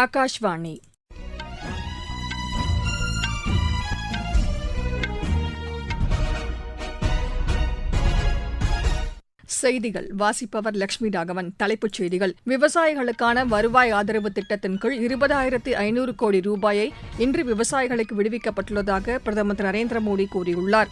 ஆகாஷ்வாணி செய்திகள். வாசிப்பவர் லட்சுமி ராகவன். தலைப்புச் செய்திகள். விவசாயிகளுக்கான வருவாய் ஆதரவு திட்டத்தின் கீழ் இருபதாயிரத்து ஐநூறு கோடி ரூபாயை இன்று விவசாயிகளுக்கு விடுவிக்கப்பட்டுள்ளதாக பிரதமர் திரு நரேந்திர மோடி கூறியுள்ளார்.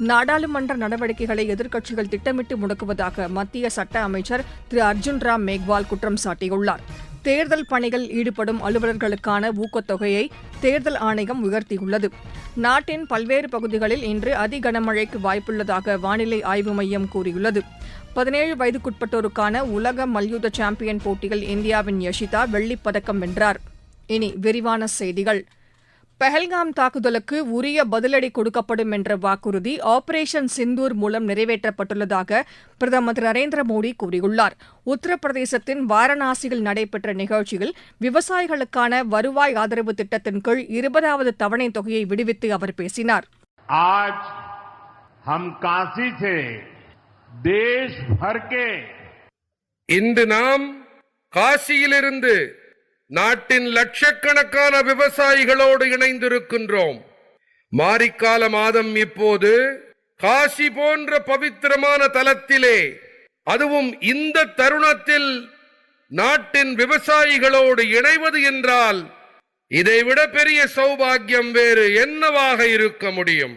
நாடாளுமன்ற நடவடிக்கைகளை எதிர்க்கட்சிகள் திட்டமிட்டு முடக்குவதாக மத்திய சட்ட அமைச்சர் திரு அர்ஜுன் ராம் மேக்வால் குற்றம் சாட்டியுள்ளார். தேர்தல் பணியில் ஈடுபடும் அலுவலர்களுக்கான ஊக்கத்தொகையை தேர்தல் ஆணையம் உயர்த்தியுள்ளது. நாட்டின் பல்வேறு பகுதிகளில் இன்று அதிகனமழைக்கு வாய்ப்புள்ளதாக வானிலை ஆய்வு மையம் கூறியுள்ளது. பதினேழு வயதுக்குட்பட்டோருக்கான உலக மல்யுத்த சாம்பியன் போட்டியில் இந்தியாவின் யஷிதா வெள்ளிப் பதக்கம் வென்றார். இனி விரிவான செய்திகள். பஹல்காம் தாக்குதலுக்கு உரிய பதிலடி கொடுக்கப்படும் என்ற வாக்குறுதி ஆபரேஷன் சிந்தூர் மூலம் நிறைவேற்றப்பட்டுள்ளதாக பிரதமர் திரு நரேந்திர மோடி கூறியுள்ளார் உத்தரப்பிரதேசத்தின் வாரணாசியில் நடைபெற்ற நிகழ்ச்சியில் விவசாயிகளுக்கான வருவாய் ஆதரவு திட்டத்தின் கீழ் இருபதாவது தவணைத் தொகையை விடுவித்து அவர் பேசினார் आज हम काशी से देश भर के இன்று நாம் காசியிலிருந்து நாட்டின் லட்சக்கணக்கான விவசாயிகளோடு இணைந்திருக்கின்றோம். மாரிக்கால மாதம் இப்போது காசி போன்ற பவித்திரமான தலத்திலே அதுவும் இந்த தருணத்தில் நாட்டின் விவசாயிகளோடு இணைவது என்றால் இதைவிட பெரிய சௌபாகியம் வேறு என்னவாக இருக்க முடியும்?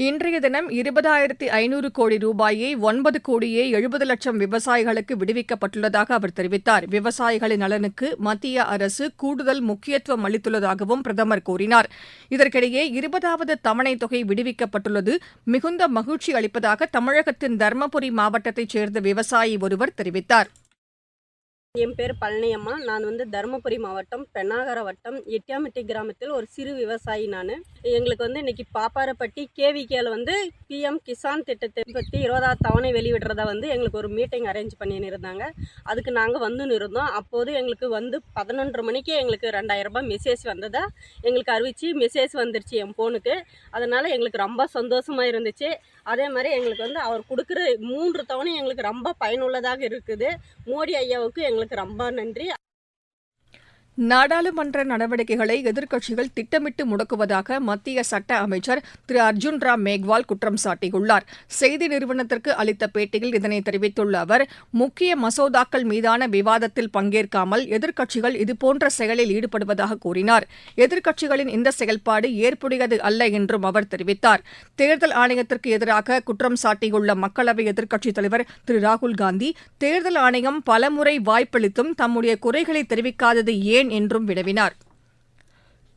இன்றைய தினம் இருபதாயிரத்தி ஐநூறு கோடி ரூபாயை ஒன்பது கோடியே எழுபது லட்சம் விவசாயிகளுக்கு விடுவிக்கப்பட்டுள்ளதாக அவர் தெரிவித்தார். விவசாயிகளின் நலனுக்கு மத்திய அரசு கூடுதல் முக்கியத்துவம் அளித்துள்ளதாகவும் பிரதமர் கூறினார். இதற்கிடையே இருபதாவது தவணை தொகை விடுவிக்கப்பட்டுள்ளது. மிகுந்த மகிழ்ச்சி அளிப்பதாக தமிழகத்தின் தருமபுரி மாவட்டத்தைச் சேர்ந்த விவசாயி ஒருவர் தெரிவித்தார். என் பேர் பழனியம்மா. நான் வந்து தருமபுரி மாவட்டம் பெண்ணாகர வட்டம் எட்டியாமிட்டி கிராமத்தில் ஒரு சிறு விவசாயி நான். எங்களுக்கு வந்து இன்னைக்கு பாப்பாரப்பட்டி கேவிகேல வந்து பிஎம் கிசான் திட்டத்தை பற்றி இருபதாவது தவணை வெளியிடுறதா வந்து எங்களுக்கு ஒரு மீட்டிங் அரேஞ்ச் பண்ணின்னு இருந்தாங்க அதுக்கு நாங்கள் வந்துன்னு இருந்தோம். அப்போது எங்களுக்கு வந்து பதினொன்று மணிக்கு எங்களுக்கு ரெண்டாயிரரூபா மெசேஜ் வந்ததா? எங்களுக்கு அறிவிச்சு மெசேஜ் வந்துருச்சு என் ஃபோனுக்கு அதனால் எங்களுக்கு ரொம்ப சந்தோஷமாக இருந்துச்சு. அதே மாதிரி எங்களுக்கு வந்து அவர் கொடுக்குற மூன்று தவணை எங்களுக்கு ரொம்ப பயனுள்ளதாக இருக்குது. மோடி ஐயாவுக்கு எங்களுக்கு ரொம்ப நன்றி. நாடாளுமன்ற நடவடிக்கைகளை எதிர்க்கட்சிகள் திட்டமிட்டு முடக்குவதாக மத்திய சட்ட அமைச்சர் திரு அர்ஜுன் ராம் மேக்வால் குற்றம் சாட்டியுள்ளார். செய்தி நிறுவனத்திற்கு அளித்த பேட்டியில் இதனை தெரிவித்துள்ள அவர் முக்கிய மசோதாக்கள் மீதான விவாதத்தில் பங்கேற்காமல் எதிர்க்கட்சிகள் இதுபோன்ற செயலில் ஈடுபடுவதாக கூறினார். எதிர்க்கட்சிகளின் இந்த செயல்பாடு ஏற்புடையது அல்ல என்றும் அவர் தெரிவித்தார். தேர்தல் ஆணையத்திற்கு எதிராக குற்றம் சாட்டியுள்ள மக்களவை எதிர்க்கட்சித் தலைவர் திரு ராகுல் காந்தி தேர்தல் ஆணையம் பலமுறை வாய்ப்பளித்தும் தம்முடைய குறைகளை தெரிவிக்காதது ஏன் என்றும் வினவினார்.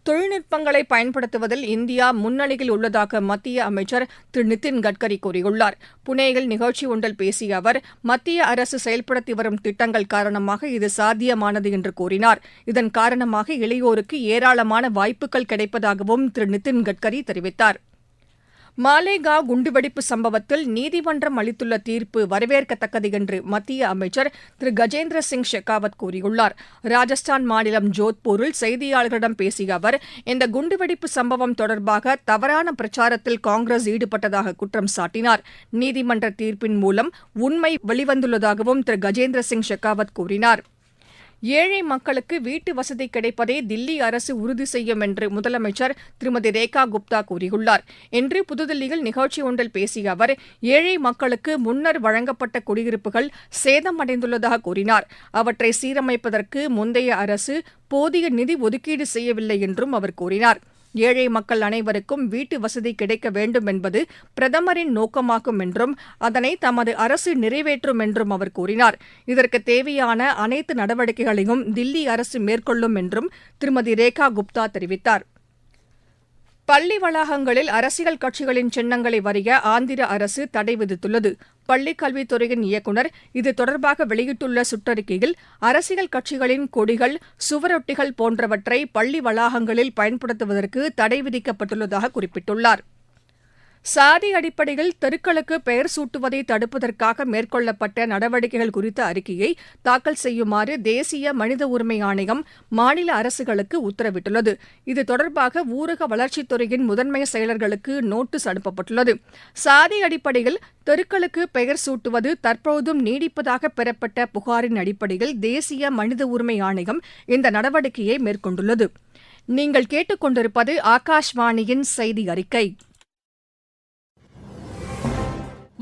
தொழில்நுட்பங்களை பயன்படுத்துவதில் இந்தியா முன்னணியில் உள்ளதாக மத்திய அமைச்சர் திரு நிதின் கட்கரி கூறியுள்ளார். புனேயில் நிகழ்ச்சி ஒன்றில் பேசிய அவர் மத்திய அரசு செயல்படுத்தி வரும் திட்டங்கள் காரணமாக இது சாத்தியமானது என்று கூறினார். இதன் காரணமாக இளையோருக்கு ஏராளமான வாய்ப்புகள் கிடைப்பதாகவும் திரு நிதின் கட்கரி தெரிவித்தார். மாலேகாவ் குண்டுவெடிப்பு சம்பவத்தில் நீதிமன்றம் அளித்துள்ள தீர்ப்பு வரவேற்கத்தக்கது என்று மத்திய அமைச்சர் திரு கஜேந்திர சிங் ஷெகாவத் கூறியுள்ளார். ராஜஸ்தான் மாநிலம் ஜோத்பூரில் செய்தியாளர்களிடம் பேசிய அவர் இந்த குண்டுவெடிப்பு சம்பவம் தொடர்பாக தவறான பிரச்சாரத்தில் காங்கிரஸ் ஈடுபட்டதாக குற்றம் சாட்டினார். நீதிமன்ற தீர்ப்பின் மூலம் உண்மை வெளிவந்துள்ளதாகவும் திரு கஜேந்திர சிங் ஷெகாவத் கூறினார். ஏழை மக்களுக்கு வீட்டு வசதி கிடைப்பதை தில்லி அரசு உறுதி செய்யும் என்று முதலமைச்சர் திருமதி ரேகா குப்தா கூறியுள்ளார். இன்று புதுதில்லியில் நிகழ்ச்சி ஒன்றில் பேசிய அவர் ஏழை மக்களுக்கு முன்னர் வழங்கப்பட்ட குடியிருப்புகள் சேதமடைந்துள்ளதாக கூறினார். அவற்றை சீரமைப்பதற்கு முந்தைய அரசு போதிய நிதி ஒதுக்கீடு செய்யவில்லை என்றும் அவர் கூறினார். ஏழை மக்கள் அனைவருக்கும் வீட்டு வசதி கிடைக்க வேண்டும் என்பது பிரதமரின் நோக்கமாகும் என்றும் அதனை தமது அரசு நிறைவேற்றும் என்றும் அவர் கூறினார். இதற்கு தேவையான அனைத்து நடவடிக்கைகளையும் தில்லி அரசு மேற்கொள்ளும் என்றும் திருமதி ரேகா குப்தா தெரிவித்தார். பள்ளி வளாகங்களில் அரசியல் கட்சிகளின் சின்னங்களை வரைய ஆந்திர அரசு தடை விதித்துள்ளது. பள்ளிக் கல்வித்துறையின் இயக்குநர் இது தொடர்பாக வெளியிட்டுள்ள சுற்றறிக்கையில் அரசியல் கட்சிகளின் கொடிகள் சுவரொட்டிகள் போன்றவற்றை பள்ளி வளாகங்களில் பயன்படுத்துவதற்கு தடை விதிக்கப்பட்டுள்ளதாக குறிப்பிட்டுள்ளார். சாதி அடிப்படையில் தெருக்களுக்கு பெயர் சூட்டுவதை தடுப்பதற்காக மேற்கொள்ளப்பட்ட நடவடிக்கைகள் குறித்த அறிக்கையை தாக்கல் செய்யுமாறு தேசிய மனித உரிமை ஆணையம் மாநில அரசுகளுக்கு உத்தரவிட்டுள்ளது. இது தொடர்பாக ஊரக வளர்ச்சித்துறையின் முதன்மை செயலர்களுக்கு நோட்டீஸ் அனுப்பப்பட்டுள்ளது. சாதி அடிப்படையில் தெருக்களுக்கு பெயர் சூட்டுவது தற்போதும் நீடிப்பதாக பெறப்பட்ட புகாரின் அடிப்படையில் தேசிய மனித உரிமை ஆணையம் இந்த நடவடிக்கையை மேற்கொண்டுள்ளது. நீங்கள் கேட்டுக்கொண்டிருப்பது ஆகாஷ்வாணியின் செய்தி அறிக்கை.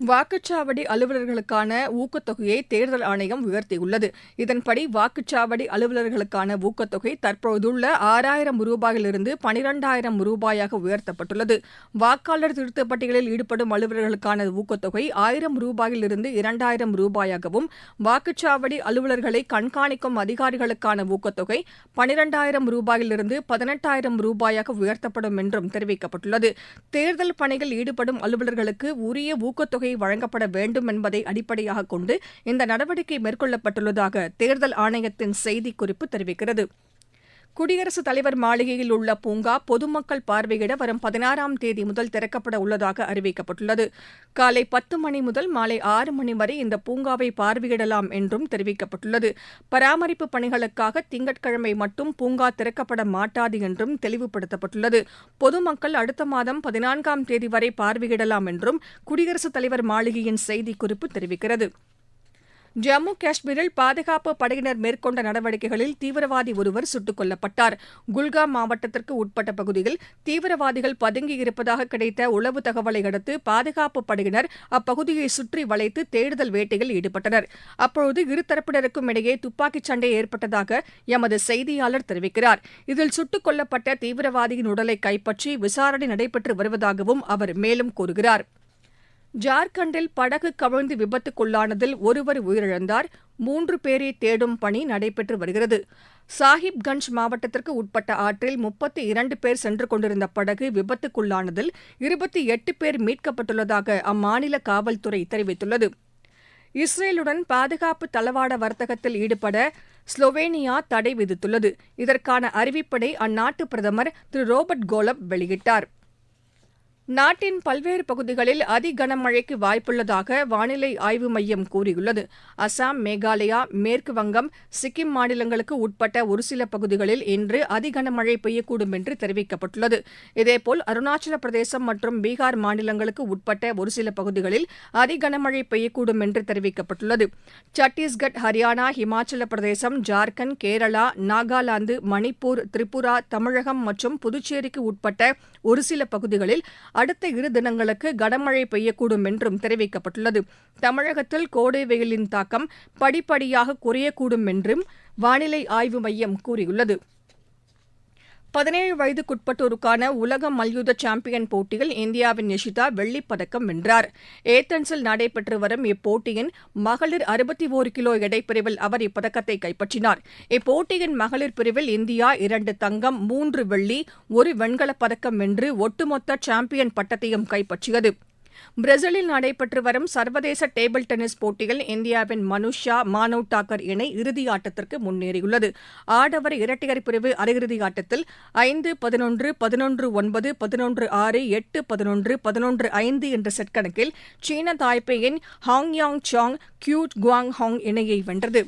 வாக்குச்சாவடி அலுவலர்களுக்கான ஊக்கத்தொகையை தேர்தல் ஆணையம் உயர்த்தியுள்ளது. இதன்படி வாக்குச்சாவடி அலுவலர்களுக்கான ஊக்கத்தொகை தற்போதுள்ள ஆறாயிரம் ரூபாயிலிருந்து பனிரெண்டாயிரம் ரூபாயாக உயர்த்தப்பட்டுள்ளது. வாக்காளர் திருத்தப் பட்டியலில் ஈடுபடும் அலுவலர்களுக்கான ஊக்கத்தொகை ஆயிரம் ரூபாயிலிருந்து இரண்டாயிரம் ரூபாயாகவும் வாக்குச்சாவடி அலுவலர்களை கண்காணிக்கும் அதிகாரிகளுக்கான ஊக்கத்தொகை பனிரெண்டாயிரம் ரூபாயிலிருந்து பதினெட்டாயிரம் ரூபாயாக உயர்த்தப்படும் என்றும் தெரிவிக்கப்பட்டுள்ளது. தேர்தல் பணியில் ஈடுபடும் அலுவலர்களுக்கு உரிய ஊக்கத்தொகை வழங்கப்பட வேண்டும் என்பதை அடிப்படையாக கொண்டு இந்த நடவடிக்கை மேற்கொள்ளப்பட்டுள்ளதாக தேர்தல் ஆணையத்தின் செய்திக்குறிப்பு தெரிவிக்கிறது. குடியரசுத் தலைவர் மாளிகையில் உள்ள பூங்கா பொதுமக்கள் பார்வையிட வரும் பதினாறாம் தேதி முதல் திறக்கப்பட உள்ளதாக அறிவிக்கப்பட்டுள்ளது. காலை பத்து மணி முதல் மாலை ஆறு மணி வரை இந்த பூங்காவை பார்வையிடலாம் என்றும் தெரிவிக்கப்பட்டுள்ளது. பராமரிப்பு பணிகளுக்காக திங்கட்கிழமை மட்டும் பூங்கா திறக்கப்பட மாட்டாது என்றும் தெளிவுபடுத்தப்பட்டுள்ளது. பொதுமக்கள் அடுத்த மாதம் பதினான்காம் தேதி வரை பார்வையிடலாம் என்றும் குடியரசுத் தலைவர் மாளிகையின் செய்திக்குறிப்பு தெரிவிக்கிறது. ஜம்மு காஷ்மீரில் பாதுகாப்பு படையினர் மேற்கொண்ட நடவடிக்கைகளில் தீவிரவாதி ஒருவர் சுட்டுக் கொல்லப்பட்டார். குல்காம் மாவட்டத்திற்கு உட்பட்ட பகுதியில் தீவிரவாதிகள் பதுங்கியிருப்பதாக கிடைத்த உளவு தகவலை அடுத்து பாதுகாப்பு படையினர் அப்பகுதியை சுற்றி வளைத்து தேடுதல் வேட்டையில் ஈடுபட்டனர். அப்போது இருதரப்பினருக்கும் இடையே துப்பாக்கிச் சண்டை ஏற்பட்டதாக எமது செய்தியாளர் தெரிவிக்கிறார். இதில் சுட்டுக் கொல்லப்பட்ட தீவிரவாதியின் உடலை கைப்பற்றி விசாரணை நடைபெற்று வருவதாகவும் அவர் மேலும் கூறுகிறார். ஜார்க்கண்டில் படகு கவிழ்ந்து விபத்துக்குள்ளானதில் ஒருவர் உயிரிழந்தார். மூன்று பேரை தேடும் பணி நடைபெற்று வருகிறது. சாஹிப்கஞ்ச் மாவட்டத்திற்கு உட்பட்ட ஆற்றில் முப்பத்தி இரண்டு பேர் சென்று கொண்டிருந்த படகு விபத்துக்குள்ளானதில் இருபத்தி எட்டு பேர் மீட்கப்பட்டுள்ளதாக அம்மாநில காவல்துறை தெரிவித்துள்ளது. இஸ்ரேலுடன் பாதுகாப்பு தளவாட வர்த்தகத்தில் ஈடுபட ஸ்லோவேனியா தடை விதித்துள்ளது. இதற்கான அறிவிப்பினை அந்நாட்டு பிரதமர் திரு ரோபர்ட் கோலப் வெளியிட்டார். நாட்டின் பல்வேறு பகுதிகளில் அதி கனமழைக்கு வாய்ப்புள்ளதாக வானிலை ஆய்வு மையம் கூறியுள்ளது. அசாம் மேகாலயா மேற்கு வங்கம் சிக்கிம் மாநிலங்களுக்கு உட்பட்ட ஒரு சில பகுதிகளில் இன்று அதி கனமழை பெய்யக்கூடும் என்று தெரிவிக்கப்பட்டுள்ளது. இதேபோல் அருணாச்சல பிரதேசம் மற்றும் பீகார் மாநிலங்களுக்கு உட்பட்ட ஒரு சில பகுதிகளில் அதி கனமழை பெய்யக்கூடும் என்று தெரிவிக்கப்பட்டுள்ளது. சத்தீஸ்கட் ஹரியானா ஹிமாச்சல பிரதேசம் ஜார்க்கண்ட் கேரளா நாகாலாந்து மணிப்பூர் திரிபுரா தமிழகம் மற்றும் புதுச்சேரிக்கு உட்பட்ட ஒரு சில பகுதிகளில் அடுத்த இரு தினங்களுக்கு கனமழை பெய்யக்கூடும் என்றும் தெரிவிக்கப்பட்டுள்ளது. தமிழகத்தில் கோடை வெயிலின் தாக்கம் படிப்படியாக குறையக்கூடும் என்றும் வானிலை ஆய்வு மையம் கூறியுள்ளது. பதினேழு வயதுக்குட்பட்டோருக்கான உலக மல்யுத்த சாம்பியன் போட்டியில் இந்தியாவின் நிஷிதா வெள்ளிப் பதக்கம் வென்றார். ஏத்தன்ஸில் நடைபெற்று வரும் இப்போட்டியின் மகளிர் அறுபத்தி ஒரு கிலோ எடைப்பிரிவில் அவர் இப்பதக்கத்தை கைப்பற்றினார். இப்போட்டியின் மகளிர் பிரிவில் இந்தியா இரண்டு தங்கம் மூன்று வெள்ளி ஒரு வெண்கலப் பதக்கம் வென்று ஒட்டுமொத்த சாம்பியன் பட்டத்தையும் கைப்பற்றியது. பிரேசிலில் நடைபெற்று வரும் சர்வதேச டேபிள் டென்னிஸ் போட்டியில் இந்தியாவின் மனுஷா மானவ் டாக்கர் இணை இறுதியாட்டத்திற்கு முன்னேறியுள்ளது. ஆடவர் இரட்டையர் பிரிவு அரையிறுதி ஆட்டத்தில் ஐந்து பதினொன்று பதினொன்று ஒன்பது பதினொன்று ஆறு எட்டு பதினொன்று பதினொன்று ஐந்து என்ற செட் கணக்கில் சீன தாய்பேயின் ஹாங்யாங் சாங் கியூ குவாங் ஹாங் இணையை வென்றது.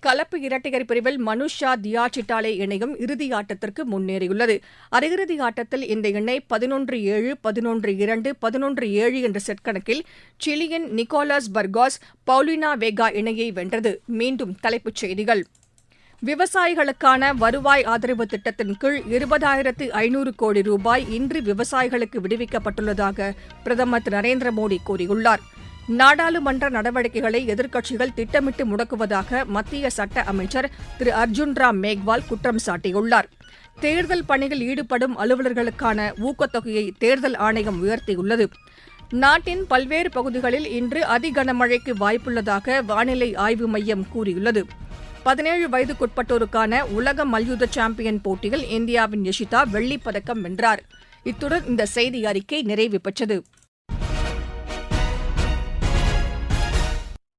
கலப்பு இரட்டையர் பிரிவில் மனுஷா தியா சிட்டாலே இணையும் இறுதியாட்டத்திற்கு முன்னேறியுள்ளது. அரையிறுதி ஆட்டத்தில் இந்த இணை பதினொன்று ஏழு பதினொன்று இரண்டு பதினொன்று ஏழு என்ற செட் கணக்கில் சிலியின் நிக்கோலாஸ் பர்காஸ் பவுலினா வேகா இணையை வென்றது. மீண்டும் தலைப்புச் செய்திகள். விவசாயிகளுக்கான வருவாய் ஆதரவு திட்டத்தின் கீழ் இருபதாயிரத்து ஐநூறு கோடி ரூபாய் இன்று விவசாயிகளுக்கு விடுவிக்கப்பட்டுள்ளதாக பிரதமர் திரு நரேந்திர மோடி கூறியுள்ளார். நாடாளுமன்ற நடவடிக்கைகளை எதிர்க்கட்சிகள் திட்டமிட்டு முடக்குவதாக மத்திய சட்ட அமைச்சர் திரு அர்ஜுன் ராம் மேக்வால் குற்றம் சாட்டியுள்ளார். தேர்தல் பணியில் ஈடுபடும் அலுவலர்களுக்கான ஊக்கத்தொகையை தேர்தல் ஆணையம் உயர்த்தியுள்ளது. நாட்டின் பல்வேறு பகுதிகளில் இன்று அதி கனமழைக்கு வாய்ப்புள்ளதாக வானிலை ஆய்வு மையம் கூறியுள்ளது. பதினேழு வயதுக்குட்பட்டோருக்கான உலக மல்யுத்த சாம்பியன் போட்டியில் இந்தியாவின் யஷிதா வெள்ளிப் பதக்கம் வென்றார். இத்துடன் இந்த செய்தி அறிக்கை நிறைவு பெற்றது.